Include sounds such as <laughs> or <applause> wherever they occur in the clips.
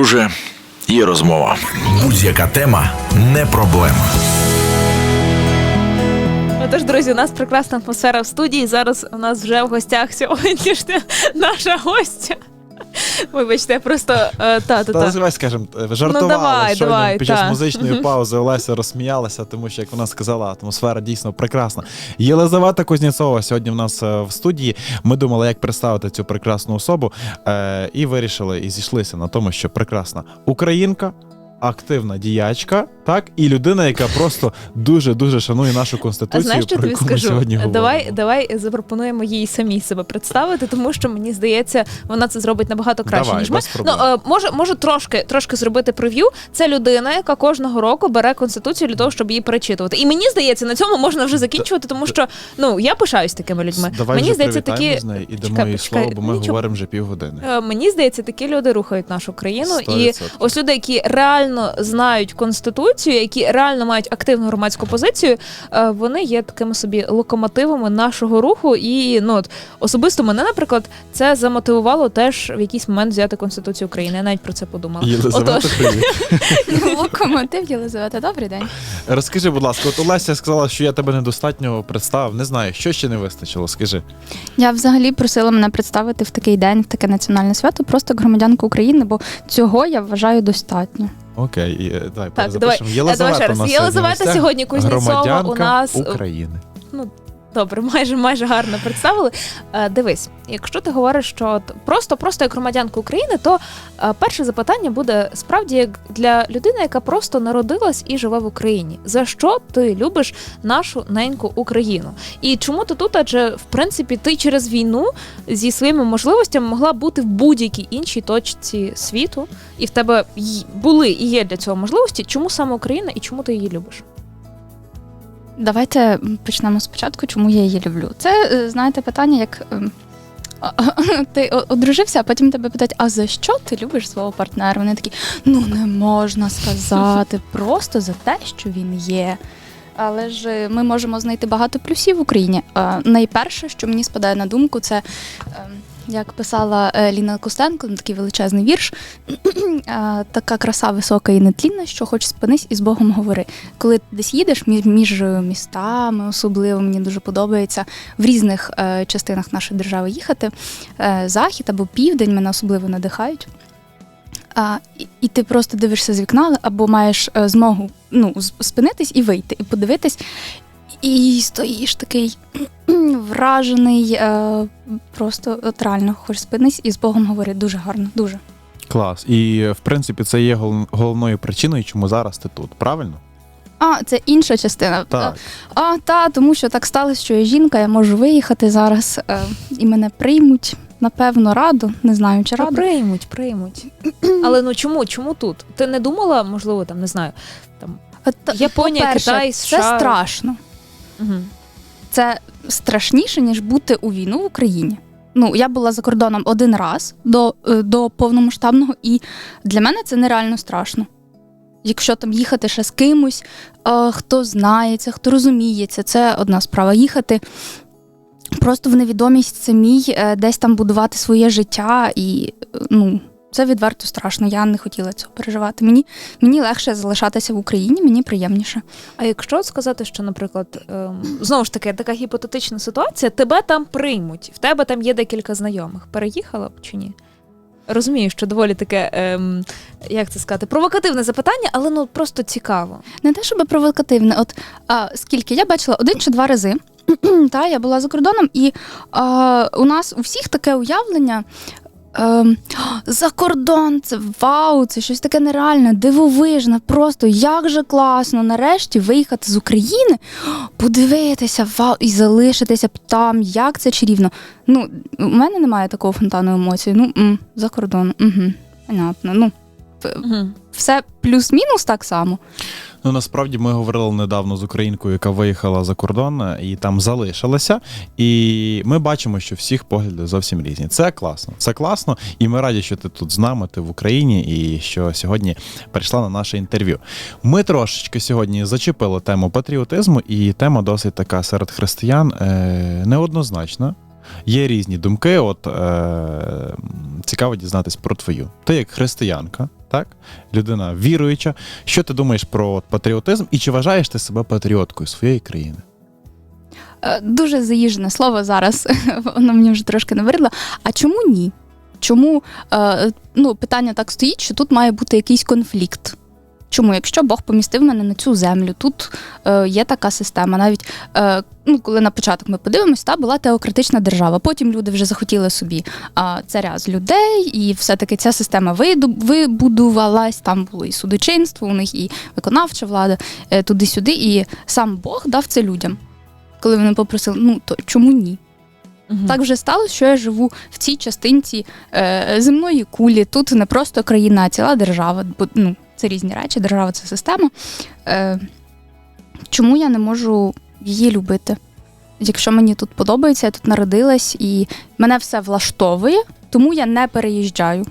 друже, є розмова. Будь-яка тема не проблема. Отож, друзі, у нас прекрасна атмосфера в студії. Зараз у нас вже в гостях сьогоднішня наша гостя. Вибачте, я просто е, та, та, Та та. називай, скажімо, жартували. Ну, давай, Щойно давай, під час та. музичної паузи Олеся розсміялася, тому що, як вона сказала, атмосфера дійсно прекрасна. Єлизавета Кузнєцова сьогодні в нас е, в студії. Ми думали, як представити цю прекрасну особу, е, і вирішили і зійшлися на тому, що прекрасна українка. Активна діячка, так і людина, яка просто дуже дуже шанує нашу А конституцію, знаєш, що про тобі яку ми скажу? сьогодні говоримо. Давай, давай запропонуємо їй самій себе представити, тому що мені здається, вона це зробить набагато краще, Давай, ніж ми. без проблем. Ну, е, може, можу трошки, трошки зробити прев'ю. Це людина, яка кожного року бере конституцію для того, щоб її перечитувати. І мені здається, на цьому можна вже закінчувати, тому що ну я пишаюсь такими людьми. Давай мені вже здається, привітаємо такі з нею і дамо Чекай, їй почекай, слово, бо ми нічого. говоримо вже півгодини. Е, Мені здається, такі люди рухають нашу країну, і 100%. ось люди, які реально знають конституцію, які реально мають активну громадську позицію, е, вони є такими собі локомотивами нашого руху. І ну от особисто мене, наприклад, це замотивувало теж в якийсь момент взяти конституцію України. Я навіть про це подумала. Єлизавета, Отож. <laughs> Локомотив Єлизавета, добрий день. Розкажи, будь ласка, от Олеся сказала, що я тебе недостатньо представив. Не знаю, що ще не вистачило. Скажи. Я взагалі просила мене представити в такий день, в таке національне свято, просто громадянку України, бо цього я вважаю достатньо. Окей, і, е, давай Так, давай, перезапишемо. Е, Єлизавета давай ще раз. нас сьогодні, в гостях. Кузнєцова у Громадянка нас України. України. Добре, майже майже гарно представили. Е, дивись, якщо ти говориш, що просто просто як громадянка України, то е, перше запитання буде справді як для людини, яка просто народилась і живе в Україні. За що ти любиш нашу неньку Україну? І чому ти тут? Адже в принципі ти через війну зі своїми можливостями могла бути в будь-якій іншій точці світу, і в тебе були і є для цього можливості. Чому саме Україна і чому ти її любиш? Давайте почнемо спочатку, чому я її люблю. Це, е, знаєте, питання, як. ем, <laughs> Ти одружився, а потім тебе питають, а за що ти любиш свого партнера? Вони такі, ну не можна сказати, <laughs> просто за те, що він є. Але ж е, ми можемо знайти багато плюсів в Україні. Е, Найперше, що мені спадає на думку, це ем, як писала е, Ліна Костенко, ну, такий величезний вірш. <clears throat> Така краса висока і нетлінна, що хоч спинись і з Богом говори. Коли ти десь їдеш між, містами, особливо мені дуже подобається в різних е, частинах нашої держави їхати. Е, захід або південь мене особливо надихають. А, і, і ти просто дивишся з вікна, або маєш змогу ну, спинитись і вийти, і подивитись. І стоїш такий <clears throat> вражений, е, просто от реально хочеш спинись і з Богом говорити. Дуже гарно, дуже. Клас. І в принципі це є гол- головною причиною, чому зараз ти тут. Правильно? А, це інша частина. Так. А, та, тому що так сталося, що я жінка, я можу виїхати зараз е, і мене приймуть. Напевно, раду. Не знаю, чи раду. приймуть, приймуть. <clears throat> Але ну чому? Чому тут? Ти не думала, можливо, там не знаю. Е, та- Японія, по-перше, Китай, Це страшно. Угу. Це страшніше, ніж бути у війну в Україні. Ну, я була за кордоном один раз до, е, до повномасштабного, і для мене це нереально страшно. Якщо там їхати ще з кимось, е, хто знається, хто розуміється, це одна справа. Їхати просто в невідомість самій, е, десь там будувати своє життя, і ну, це відверто страшно. Я не хотіла цього переживати. Мені, мені легше залишатися в Україні, мені приємніше. А якщо сказати, що, наприклад, ем, знову ж таки, така гіпотетична ситуація, тебе там приймуть, в тебе там є декілька знайомих. Переїхала б чи ні? Розумію, що доволі таке, ем, як це сказати, провокативне запитання, але ну просто цікаво. Не те, щоб провокативне. От а, скільки я бачила один чи два рази. <clears throat> Та я була за кордоном, і а, у нас у всіх таке уявлення. Ем, <gasps> за кордон, це вау, це щось таке нереальне, дивовижне, просто як же класно нарешті виїхати з України, <gasps> подивитися, вау, і залишитися б там, як це чарівно. Ну, у мене немає такого фонтану емоцій. Ну, м, за кордон, угу, понятно. Ну. Все плюс-мінус так само. Ну насправді ми говорили недавно з українкою, яка виїхала за кордон е, і там залишилася. І ми бачимо, що всіх погляди зовсім різні. Це класно. Це класно, і ми раді, що ти тут з нами, ти в Україні, і що сьогодні прийшла на наше інтерв'ю. Ми трошечки сьогодні зачепили тему патріотизму, і тема досить така серед християн е, неоднозначна. Є різні думки. От е, цікаво дізнатись про твою. Ти як християнка, так? Людина віруюча. Що ти думаєш про патріотизм і чи вважаєш ти себе патріоткою своєї країни? Е, Дуже заїжджене слово зараз, <laughs> воно мені вже трошки навридло. А чому ні? Чому е, ну, питання так стоїть, що тут має бути якийсь конфлікт? Чому, якщо Бог помістив мене на цю землю, тут е, є така система. Навіть е, ну, коли на початок ми подивимося, та була теократична держава. Потім люди вже захотіли собі а, царя з людей, і все-таки ця система вибудувалась. Там було і судочинство, у них і виконавча влада, е, туди-сюди. І сам Бог дав це людям. Коли вони попросили, ну то чому ні? Мгм. Так вже сталося, що я живу в цій частинці е, земної кулі. Тут не просто країна, а ціла держава. Бо ну, це різні речі, держава це система. Е, чому я не можу її любити? Якщо мені тут подобається, я тут народилась і мене все влаштовує, тому я не переїжджаю.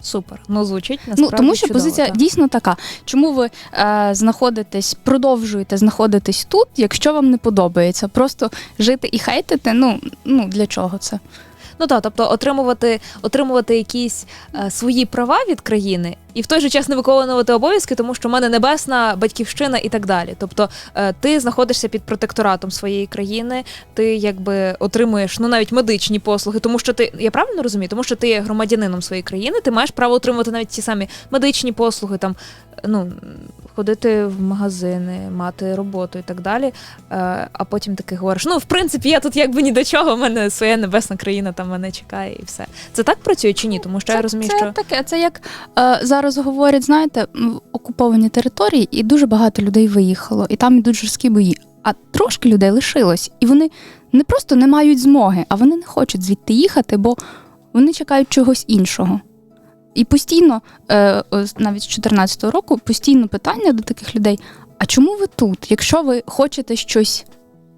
Супер. Ну звучить насправді Ну тому що чудово, позиція так. дійсно така. Чому ви е, знаходитесь, продовжуєте знаходитись тут, якщо вам не подобається? Просто жити і хейтити? Ну ну для чого це? Ну так, тобто отримувати, отримувати якісь е, свої права від країни і в той же час не виконувати обов'язки, тому що в мене небесна батьківщина і так далі. Тобто е, ти знаходишся під протекторатом своєї країни, ти якби отримуєш ну навіть медичні послуги, тому що ти я правильно розумію, тому що ти є громадянином своєї країни, ти маєш право отримувати навіть ті самі медичні послуги, там ну ходити в магазини, мати роботу і так далі. Е, а потім таки говориш: ну, в принципі, я тут якби ні до чого, в мене своя небесна країна там мене чекає і все. Це так працює чи ні? Тому що я розумію, це що таке. Це як е, зараз говорять, знаєте, м, окуповані території, і дуже багато людей виїхало, і там ідуть жорсткі бої. А трошки людей лишилось, і вони не просто не мають змоги, а вони не хочуть звідти їхати, бо вони чекають чогось іншого. І постійно, е, навіть з 2014 року, постійно питання до таких людей: а чому ви тут? Якщо ви хочете щось,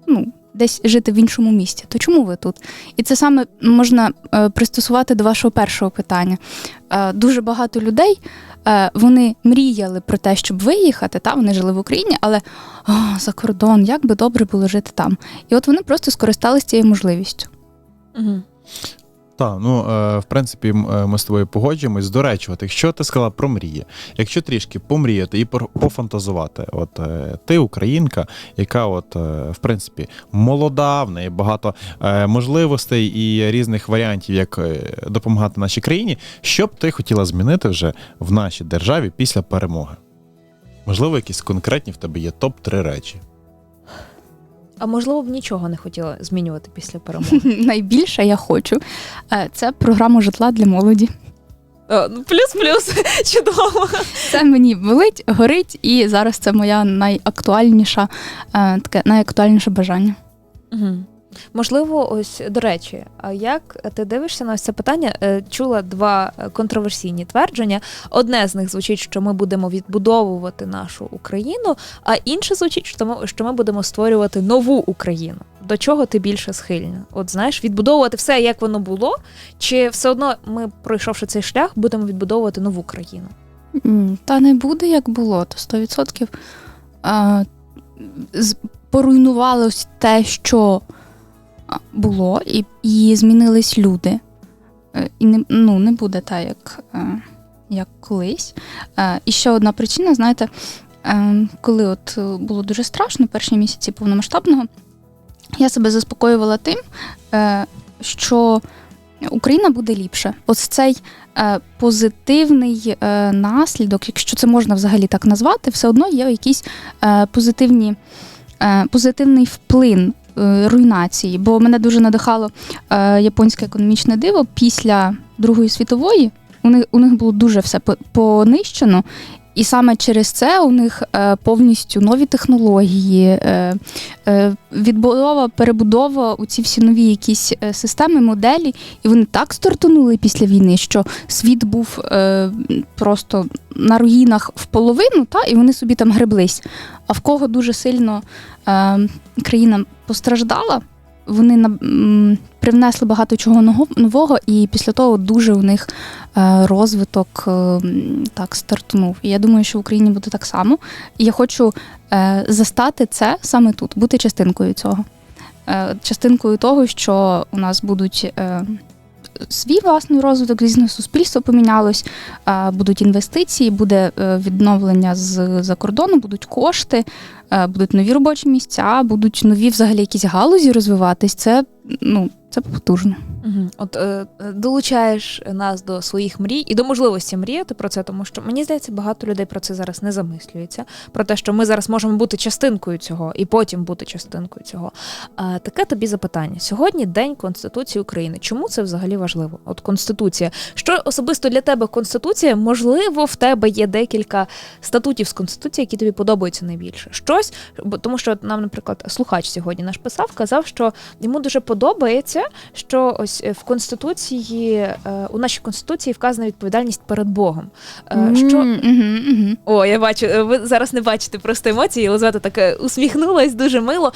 ну, десь жити в іншому місті, то чому ви тут? І це саме можна е, пристосувати до вашого першого питання. Е, дуже багато людей е, вони мріяли про те, щоб виїхати, та вони жили в Україні, але о, за кордон, як би добре було жити там. І от вони просто скористалися цією можливістю. Угу. Так, ну е, в принципі, е, ми з тобою погоджуємось. До речі, от якщо ти сказала про мрії, якщо трішки помріяти і пофантазувати, от е, ти українка, яка, от в принципі, молода, в неї багато можливостей і різних варіантів, як допомагати нашій країні, що б ти хотіла змінити вже в нашій державі після перемоги? Можливо, якісь конкретні в тебе є топ-3 речі. А можливо б нічого не хотіла змінювати після перемоги. <laughs> Найбільше я хочу е, це програма житла для молоді. Ну, Плюс-плюс, <laughs> чудово. Це мені болить, горить, і зараз це моя найактуальніша е, таке найактуальніше бажання. Угу. Можливо, ось до речі, а як ти дивишся на це питання? Е, Чула два контроверсійні твердження. Одне з них звучить, що ми будемо відбудовувати нашу Україну, а інше звучить, що ми, що ми будемо створювати нову Україну. До чого ти більше схильна? От знаєш, відбудовувати все, як воно було, чи все одно ми, пройшовши цей шлях, будемо відбудовувати нову країну? Та не буде як було, то 100%. А, поруйнувалось те, що було, і, і змінились люди. Е, І не, ну, не буде так, як, е, як колись. Е, І ще одна причина, знаєте, коли от було дуже страшно перші місяці повномасштабного, я себе заспокоювала тим, що Україна буде ліпше. Ось цей позитивний наслідок, якщо це можна взагалі так назвати, все одно є якийсь е, позитивні, позитивний вплин руйнації. Бо мене дуже надихало е, японське економічне диво після Другої світової. У них, у них було дуже все понищено. І саме через це у них е, повністю нові технології, е, е, відбудова, перебудова, у ці всі нові якісь системи, моделі, і вони так стартанули після війни, що світ був просто на руїнах в половину, та, і вони собі там греблись. А в кого дуже сильно країна постраждала, вони на- привнесли багато чого нового- і після того дуже у них е, розвиток е, так стартунув. І я думаю, що в Україні буде так само. І я хочу е, застати це саме тут, бути частинкою цього. Частинкою того, що у нас будуть свій власний розвиток, звісно, суспільство помінялось, будуть інвестиції, буде відновлення з за кордону, будуть кошти, будуть нові робочі місця, будуть нові взагалі якісь галузі розвиватись. Це ну це потужно. Угу. От е, е, долучаєш нас до своїх мрій і до можливості мріяти про це, тому що мені здається, багато людей про це зараз не замислюється. Про те, що ми зараз можемо бути частинкою цього і потім бути частинкою цього. А, таке тобі запитання. Сьогодні День Конституції України. Чому це взагалі важливо? От Конституція. Що особисто для тебе Конституція? Можливо, в тебе є декілька статутів з Конституції, які тобі подобаються найбільше. Щось, тому що нам, наприклад, слухач сьогодні наш писав, казав, що йому дуже подобається, що ось е, в Конституції, е, у нашій Конституції вказана відповідальність перед Богом. Е, Що о, я бачу, ви зараз не бачите просто емоції. Єлизавета так усміхнулась дуже мило.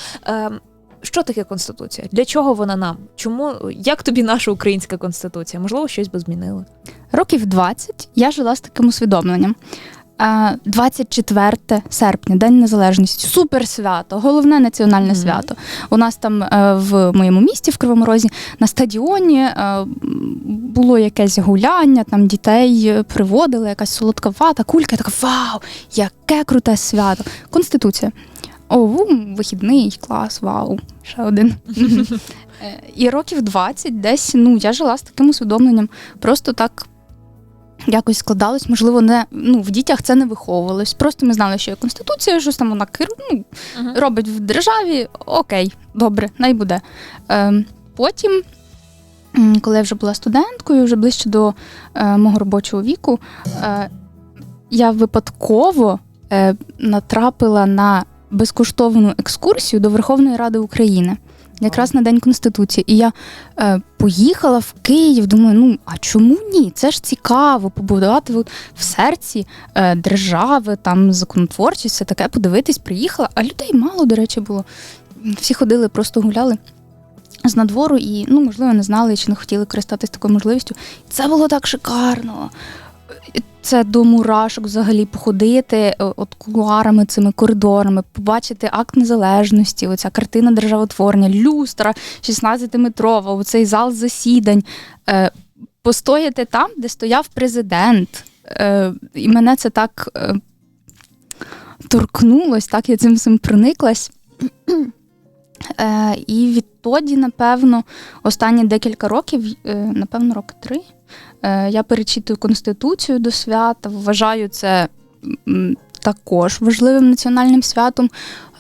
Що таке конституція? Для чого вона нам? Чому як тобі наша українська конституція? Можливо, щось би змінили? Років 20 я жила з таким усвідомленням. Е, 24 серпня, День Незалежності, супер свято, головне національне Мгм. свято. У нас там е, в моєму місті, в Кривому Розі, на стадіоні е, було якесь гуляння, там дітей е, приводили, якась солодка вата, кулька. Я така вау, яке круте свято! Конституція. О, вихідний клас, вау, ще один. <laughs> Е, І років 20 десь ну я жила з таким усвідомленням. Просто так якось складалось, можливо, не ну в дітях це не виховувалось. Просто ми знали, що є конституція, щось там вона керу, ну, робить в державі. Окей, добре, най буде. Е, потім, коли я вже була студенткою, вже ближче до е, мого робочого віку, е, я випадково е, натрапила на безкоштовну екскурсію до Верховної Ради України. Якраз на День Конституції. І я е, поїхала в Київ, думаю, ну а чому ні? Це ж цікаво побудувати от в серці е, держави, там законотворчість, все таке, подивитись, приїхала. А людей мало, до речі, було. Всі ходили, просто гуляли з надвору і, ну, можливо, не знали чи не хотіли користатись такою можливістю. Це було так шикарно. Це до мурашок взагалі походити е, от кулуарами, цими коридорами, побачити акт незалежності, оця картина державотворення, люстра 16-метрова, оцей зал засідань, е, постояти там, де стояв президент. Е, і мене це так торкнулось, так я цим всім прониклась. І відтоді, напевно, останні декілька років, напевно, роки три, я перечитую Конституцію до свята, вважаю це також важливим національним святом.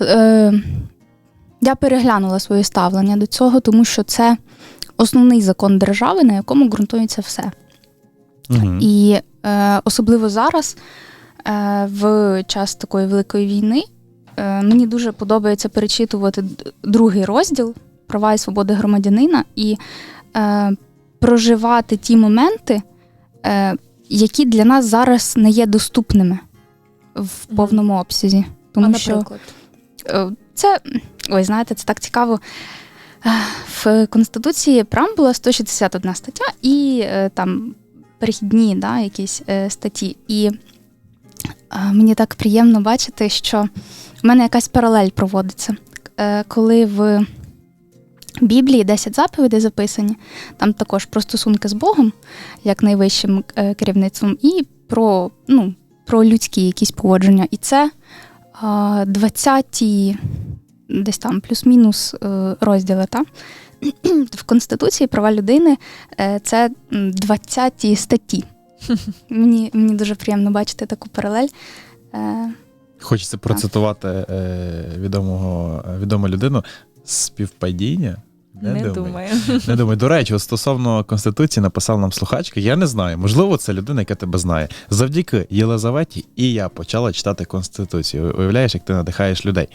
Е, Я переглянула своє ставлення до цього, тому що це основний закон держави, на якому ґрунтується все. Мгм. І е, особливо зараз, е, в час такої великої війни, е, мені дуже подобається перечитувати другий розділ права і свободи громадянина і е, проживати ті моменти, е, які для нас зараз не є доступними в повному обсязі. Тому а, що наприклад, Е, Це, ой, знаєте, це так цікаво. Е, В Конституції преамбула 161 стаття і е, там перехідні да, якісь статті. І мені так приємно бачити, що в мене якась паралель проводиться. Коли в Біблії 10 заповідей записані, там також про стосунки з Богом, як найвищим е, керівництвом, і про, ну, про людські якісь поводження. І це 20-ті, десь там плюс-мінус е, розділи. Та? <clears throat> В Конституції права людини е, це 20-ті статті. <laughs> Мені, мені дуже приємно бачити таку паралель. Хочеться процитувати відомого, відому людину співпадіння. Не думаю. Не думаю. <laughs> До речі, от стосовно Конституції написав нам слухачка, я не знаю. Можливо, це людина, яка тебе знає. Завдяки Єлизаветі і я почала читати Конституцію. Уявляєш, як ти надихаєш людей.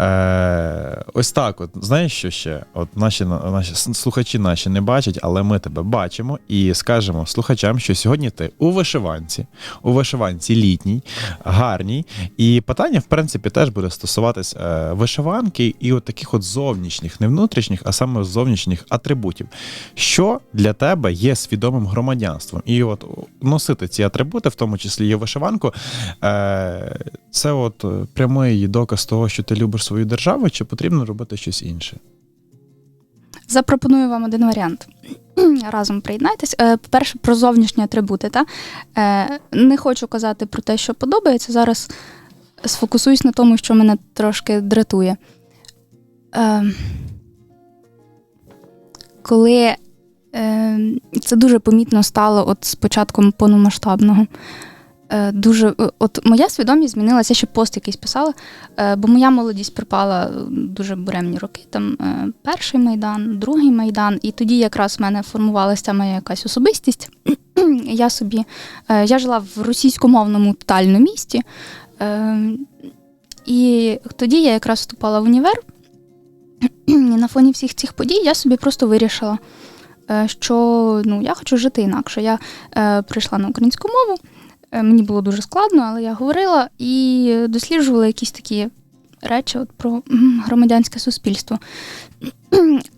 Е, ось так. От знаєш, що ще? От наші, наші слухачі наші не бачать, але ми тебе бачимо і скажемо слухачам, що сьогодні ти у вишиванці, у вишиванці літній, гарній. І питання, в принципі, теж буде стосуватись е, вишиванки і от таких от зовнішніх, не внутрішніх, а саме зовнішніх атрибутів. Що для тебе є свідомим громадянством? І от носити ці атрибути, в тому числі і вишиванку, е, це от е, прямий доказ того, що ти любиш свою державу, чи потрібно робити щось інше? Запропоную вам один варіант. <clears throat> Разом приєднайтесь. Е, По-перше, про зовнішні атрибути. Та? Не хочу казати про те, що подобається. Зараз сфокусуюсь на тому, що мене трошки дратує. Коли е, це дуже помітно стало от з початком повномасштабного. Е, Дуже, е, от моя свідомість змінилася, я ще пост якийсь писала, бо моя молодість припала дуже буремні роки. Там перший майдан, другий майдан, і тоді якраз в мене формувалася моя якась особистість. <clears throat> Я собі я жила в російськомовному тотально місті, і тоді я якраз вступала в універ. На фоні всіх цих подій я собі просто вирішила, е, що ну, я хочу жити інакше. Я е, прийшла на українську мову. Е, Мені було дуже складно, але я говорила і досліджувала якісь такі речі от про громадянське суспільство.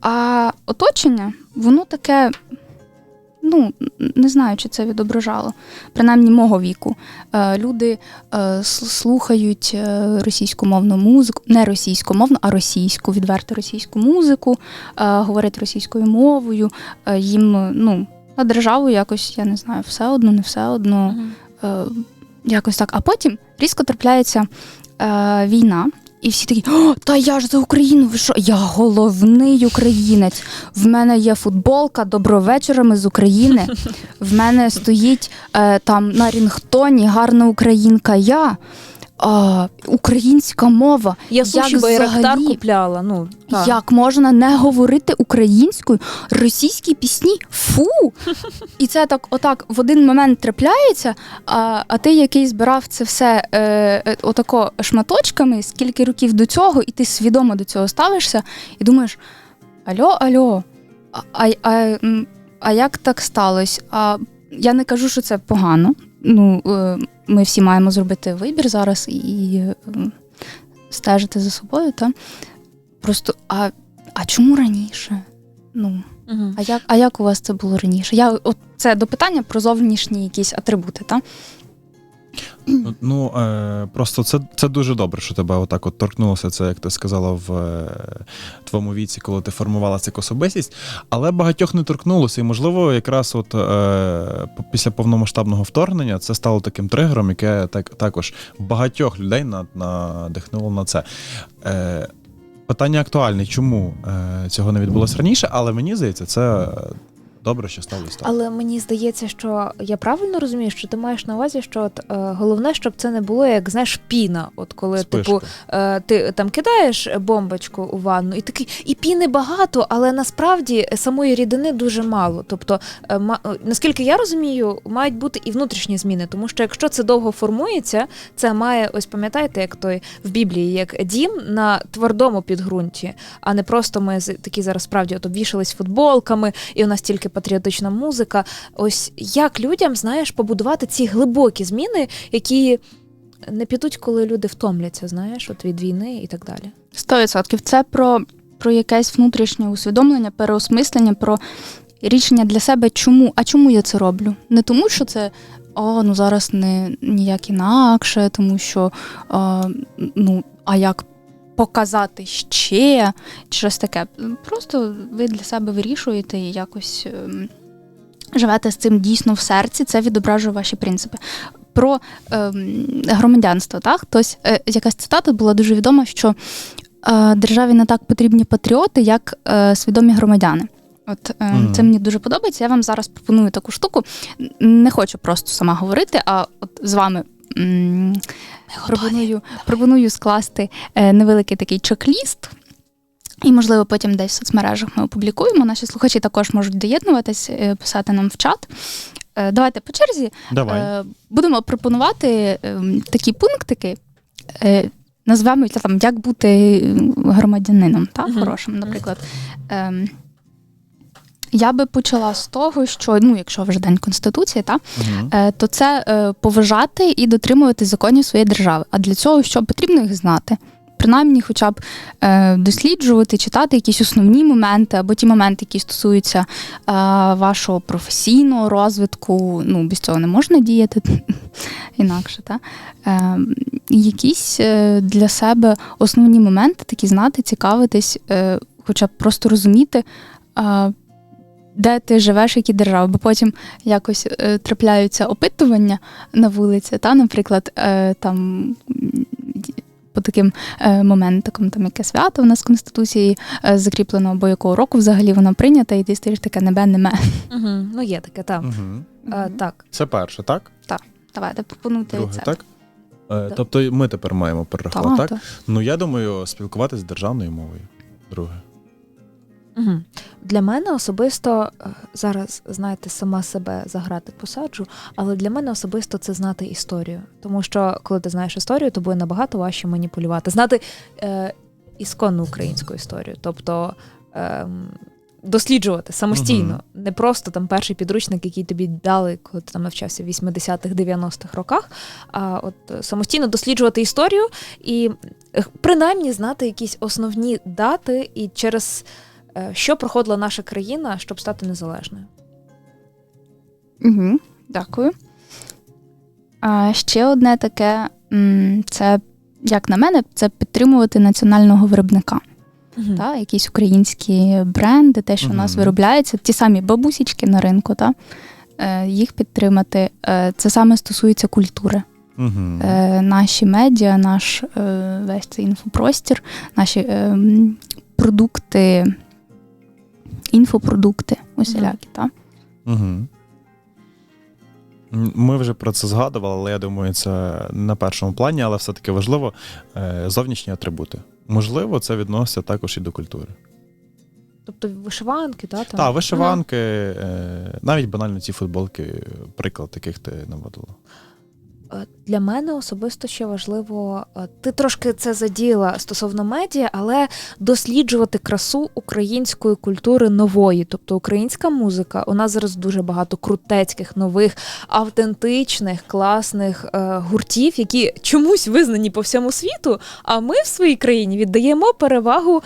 А оточення, воно таке, ну, не знаю, чи це відображало, принаймні мого віку. Е, Люди е, слухають е, російськомовну музику, не російськомовну, а російську, відверто російську музику, говорять російською мовою, їм, ну, на державу якось, я не знаю, все одно, не все одно. Е, якось так. А потім різко трапляється війна, і всі такі: О, та я ж за Україну, ви що? Я головний українець. В мене є футболка добровечорами ми з України. В мене стоїть е, там на рінгтоні гарна українка. Я. А, українська мова. Я Як суші байрактар купляла. Ну, так. Як можна не говорити українською, російські пісні? Фу! І це так, отак в один момент трапляється. А, а ти, який збирав це все е, е, отако шматочками, скільки років до цього, і ти свідомо до цього ставишся, і думаєш: Альо, альо, а, а, а, а як так сталося? А я не кажу, що це погано. Ну, е, ми всі маємо зробити вибір зараз і е, стежити за собою, та? Просто, а, а чому раніше? Ну, угу. а як, а як у вас це було раніше? Я, от це до питання про зовнішні якісь атрибути, так? Ну, е, просто це, це дуже добре, що тебе отак от торкнулося. Це як ти сказала в е, твоєму віці, коли ти формувалася як особистість. Але багатьох не торкнулося. І можливо, якраз от е, після повномасштабного вторгнення це стало таким тригером, яке так також багатьох людей надихнуло на це. Е, Питання актуальне, чому е, цього не відбулося раніше, але мені здається, це добре, що сталося так. Але мені здається, що я правильно розумію, що ти маєш на увазі, що от, е, головне, щоб це не було як знаєш піна. От коли Спишка. типу е, ти там кидаєш бомбочку у ванну, і такий і піни багато, але насправді самої рідини дуже мало. Тобто, е, ма- е, наскільки я розумію, мають бути і внутрішні зміни, тому що якщо це довго формується, це має ось пам'ятаєте, як той в Біблії, як дім на твердому підґрунті, а не просто ми такі зараз справді от обвішались футболками, і у нас тільки патріотична музика. Ось як людям знаєш побудувати ці глибокі зміни, які не підуть, коли люди втомляться, знаєш, от від війни і так далі. Сто відсотків. Це про, про якесь внутрішнє усвідомлення, переосмислення, про рішення для себе, чому, а чому я це роблю? Не тому, що це. О, ну зараз не ніяк інакше, тому що а, ну, а як показати ще чи щось таке. Просто ви для себе вирішуєте і якось ем, живете з цим дійсно в серці, це відображує ваші принципи. Про ем, громадянство, так? Хтось, е, якась цитата була дуже відома, що е, державі не так потрібні патріоти, як е, свідомі громадяни. От е, Мгм. це мені дуже подобається. Я вам зараз пропоную таку штуку. Не хочу просто сама говорити, а от з вами. м, Пропоную, пропоную скласти е, невеликий такий чек-ліст, і, можливо, потім десь в соцмережах ми опублікуємо. Наші слухачі також можуть доєднуватись, е, писати нам в чат. Е, Давайте по черзі Давай. Е, Будемо пропонувати ем, такі пунктики. Е, Назвемо там, як бути громадянином, так, Мгм. хорошим, наприклад. Я би почала з того, що ну, якщо вже День Конституції, та, е, то це е, поважати і дотримувати законів своєї держави. А для цього що потрібно їх знати? Принаймні, хоча б е, досліджувати, читати якісь основні моменти або ті моменти, які стосуються е, вашого професійного розвитку. Ну, без цього не можна діяти <laughs> інакше. Та? Е, якісь е, для себе основні моменти такі знати, цікавитись, е, хоча б просто розуміти, а, де ти живеш, які держави, бо потім якось е, трапляються опитування на вулиці, та, наприклад, е, там. По таким е, моментам, там яке свято у нас в Конституції е, закріплено, або якого року взагалі воно прийнято, і ти стоїш таке небе, неме. Угу. Ну, є таке, так. Угу. Е, так. Це перше, так? Так. Давайте пропонуйте Друге, це. так? Е, Тобто ми тепер маємо перерахувати, так? так. Ну я думаю, спілкуватися державною мовою. Друге. Угу. Для мене особисто е, зараз, знаєте, сама себе заграти посаджу, але для мене особисто це знати історію. Тому що коли ти знаєш історію, то буде набагато важче маніпулювати. Знати е, ісконну українську історію, тобто ем, досліджувати самостійно, не просто там перший підручник, який тобі дали, коли ти там навчався в 80-х, 90-х роках, а от е, самостійно досліджувати історію і е, принаймні знати якісь основні дати і через е, що проходила наша країна, щоб стати незалежною. Угу, дякую. А ще одне таке це, як на мене, це підтримувати національного виробника. Мгм. Та, якісь українські бренди, те, що у нас виробляється, ті самі бабусічки на ринку, та, е, їх підтримати. Е, це саме стосується культури. Угу. Е, наші медіа, наш е, весь цей інфопростір, наші е, продукти, інфопродукти усілякі. Та? Угу. Ми вже про це згадували, але я думаю, це на першому плані, але все-таки важливо е, зовнішні атрибути. Можливо, це відноситься також і до культури. Тобто вишиванки, та, там. Так, вишиванки, е, навіть банально ці футболки, приклад таких ти наводила. Е, Для мене особисто ще важливо, е, ти трошки це заділа стосовно медіа, але досліджувати красу української культури нової, тобто українська музика. У нас зараз дуже багато крутецьких, нових, автентичних, класних е, гуртів, які чомусь визнані по всьому світу. А ми в своїй країні віддаємо перевагу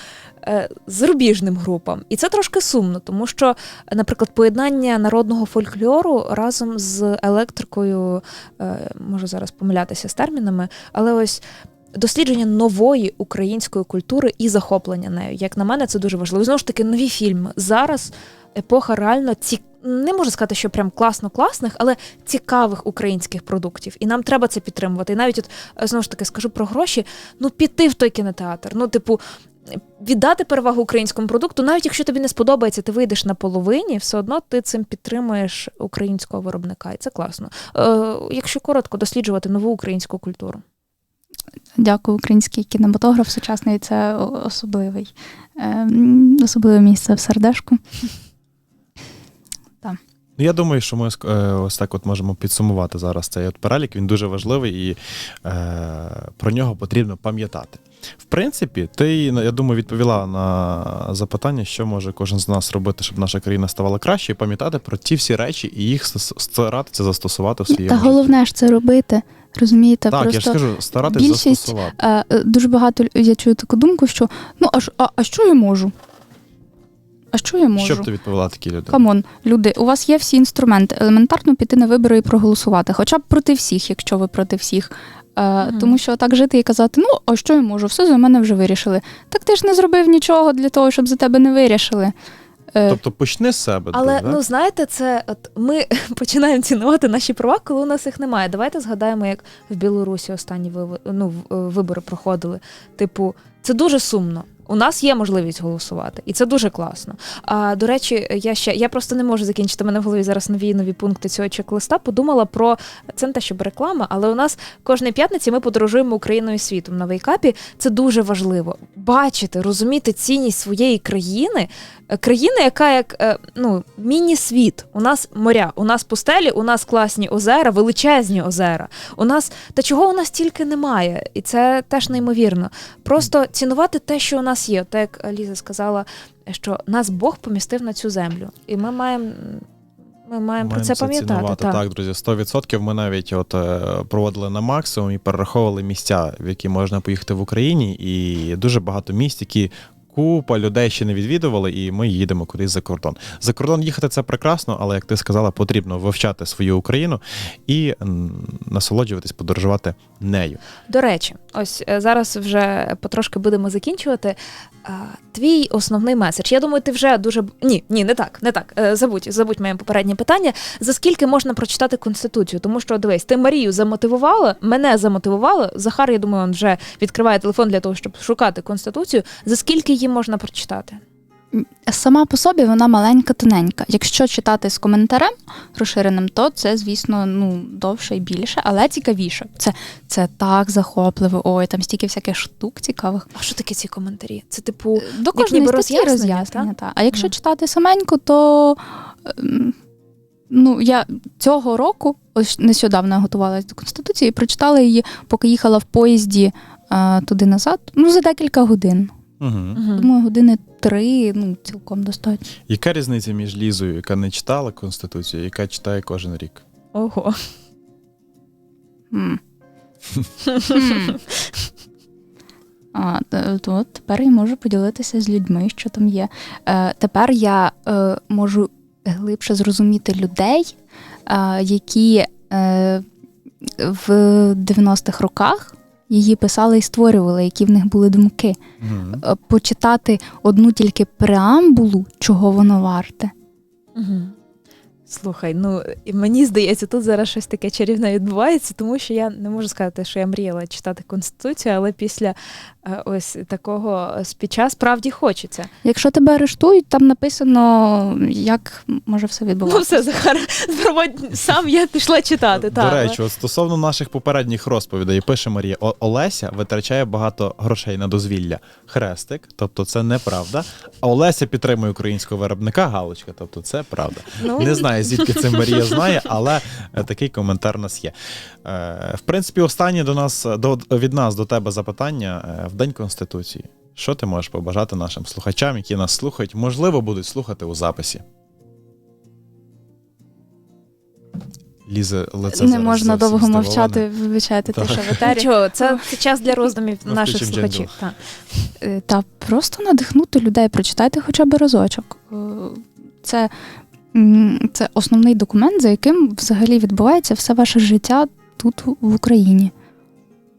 зарубіжним групам. І це трошки сумно, тому що, наприклад, поєднання народного фольклору разом з електрикою е, можу зараз помилятися з термінами, але ось. Дослідження нової української культури і захоплення нею. Як на мене, це дуже важливо. Знову ж таки, нові фільми. Зараз епоха реально ці не можу сказати, що прям класно-класних, але цікавих українських продуктів. І нам треба це підтримувати. І навіть от е, знову ж таки скажу про гроші: ну піти в той кінотеатр. Ну, типу, віддати перевагу українському продукту, навіть якщо тобі не сподобається, ти вийдеш на половині, все одно ти цим підтримуєш українського виробника, і це класно. Е, якщо коротко, досліджувати нову українську культуру. Дякую, український кінематограф сучасний це особливий, е, особливе місце в сердешку. <laughs> Ну, я думаю, що ми е, ось так от можемо підсумувати зараз цей от перелік. Він дуже важливий і е, про нього потрібно пам'ятати. В принципі, ти, ну, я думаю, відповіла на запитання, що може кожен з нас робити, щоб наша країна ставала краще, і пам'ятати про ті всі речі і їх старатися застосувати в своєму Та житті. головне ж це робити. Розумієте, Так, я ж кажу, старатись більшість, застосувати. е, е, дуже багато я чую таку думку, що ну а, а, а що я можу? А що я можу? Що б ти відповіла такій людині? Камон, люди, у вас є всі інструменти. Елементарно піти на вибори і проголосувати, хоча б проти всіх, якщо ви проти всіх. Е, Мгм. Тому що так жити і казати, ну а що я можу? Все за мене вже вирішили. Так ти ж не зробив нічого для того, щоб за тебе не вирішили. Е, Тобто почни з себе. Але так, ну знаєте, це от ми <laughs> починаємо цінувати наші права, коли у нас їх немає. Давайте згадаємо, як в Білорусі останні ну, е, вибори проходили. Типу, це дуже сумно. У нас є можливість голосувати, і це дуже класно. А до речі, я ще я просто не можу закінчити мене в голові зараз нові нові пункти цього чек-листа. Подумала про це не те, щоб реклама, але у нас кожної п'ятниці ми подорожуємо Україною і світом на вейкапі. Це дуже важливо бачити, розуміти цінність своєї країни, країни, яка як е, ну міні-світ. У нас моря, у нас пустелі, у нас класні озера, величезні озера. У нас та чого у нас тільки немає, і це теж неймовірно. Просто цінувати те, що у нас є. Так як Ліза сказала, що нас Бог помістив на цю землю, і ми маємо. Ми маємо про це пам'ятати. Так. Так, друзі, 100%. Ми навіть от е, проводили на максимум і перераховували місця, в які можна поїхати в Україні, і дуже багато місць, які купа людей ще не відвідували, і ми їдемо кудись за кордон. За кордон їхати це прекрасно, але як ти сказала, потрібно вивчати свою Україну і насолоджуватись, подорожувати нею. До речі, ось е, зараз вже потрошки будемо закінчувати. Твій основний меседж. Я думаю, ти вже дуже ні, ні, не так, не так. Е, Забудь, забудь моє попереднє питання. За скільки можна прочитати конституцію? Тому що дивись, ти Марію замотивувала, мене замотивувала. Захар, я думаю, він вже відкриває телефон для того, щоб шукати конституцію. За скільки її можна прочитати? Сама по собі вона маленька, тоненька. Якщо читати з коментарем розширеним, то це, звісно, ну довше і більше, але цікавіше. Це, це так захопливо. Ой, там стільки всяких штук цікавих. А що таке ці коментарі? Це типу До кожної статті роз'яснення, роз'яснення. та? Та. А якщо Мгм. читати саменько, то ем, ну, я цього року, ось нещодавно готувалася до Конституції, прочитала її, поки їхала в поїзді е, туди назад, ну, за декілька годин. Угу. Думаю, години три, ну, цілком достатньо. Яка різниця між Лізою, яка не читала Конституцію, яка читає кожен рік? ого. М. <laughs> А, т- то тепер я можу поділитися з людьми, що там є. Е, тепер я е, можу глибше зрозуміти людей, е, які е, в 90-х роках її писали і створювали, які в них були думки. Угу. Почитати одну тільки преамбулу, чого воно варте. Угу. Слухай, ну і мені здається, тут зараз щось таке чарівне відбувається, тому що я не можу сказати, що я мріяла читати конституцію, але після е, ось такого спіча справді хочеться. Якщо тебе арештують, там написано, як може все Ну все, Захар, сам я пішла читати. До та, але- речі, от стосовно наших попередніх розповідей, пише Марія Олеся витрачає багато грошей на дозвілля. Хрестик, тобто це неправда. А Олеся підтримує українського виробника Галочка, тобто це правда. Ну, Не знаю, звідки це Марія знає, але е, такий коментар у нас є. Е, В принципі, останнє до нас до від нас до тебе запитання е, в День Конституції. Що ти можеш побажати нашим слухачам, які нас слухають, можливо, будуть слухати у записі? Лізе лице Не зараз можна довго мовчати, вибачайте, Так. ти що в етері. Нічого, це, це час для роздумів Ми наших слухачів. Та. Та просто надихнути людей, прочитайте хоча б разочок. Це, це основний документ, за яким взагалі відбувається все ваше життя тут в Україні.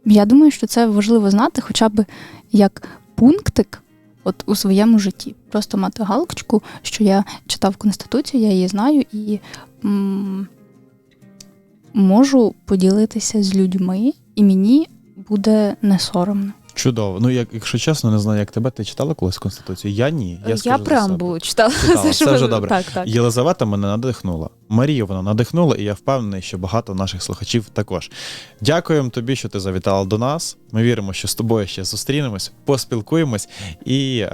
Я думаю, що це важливо знати хоча б як пунктик от у своєму житті. Просто мати галочку, що я читав Конституцію, я її знаю і м, можу поділитися з людьми, і мені буде не соромно. Чудово. Ну, як, якщо чесно, не знаю, як тебе ти читала колись Конституцію? Я ні. Я, Я, преамбулу читала. Читала, <laughs> Це це вже добре. Так, так. Єлизавета мене надихнула. Марію вона надихнула, і я впевнений, що багато наших слухачів також. Дякуємо тобі, що ти завітала до нас. Ми віримо, що з тобою ще зустрінемось, поспілкуємось і е,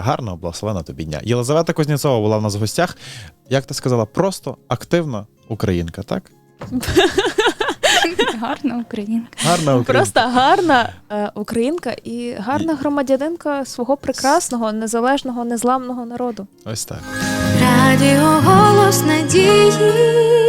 гарного благословена тобі дня. Єлизавета Кузнєцова була в нас в гостях. Як ти сказала, просто активна українка, так? <laughs> Гарна українка. Гарна українка. Просто гарна е, українка і гарна громадянинка свого прекрасного, незалежного, незламного народу. Ось так. Радіо голос надії.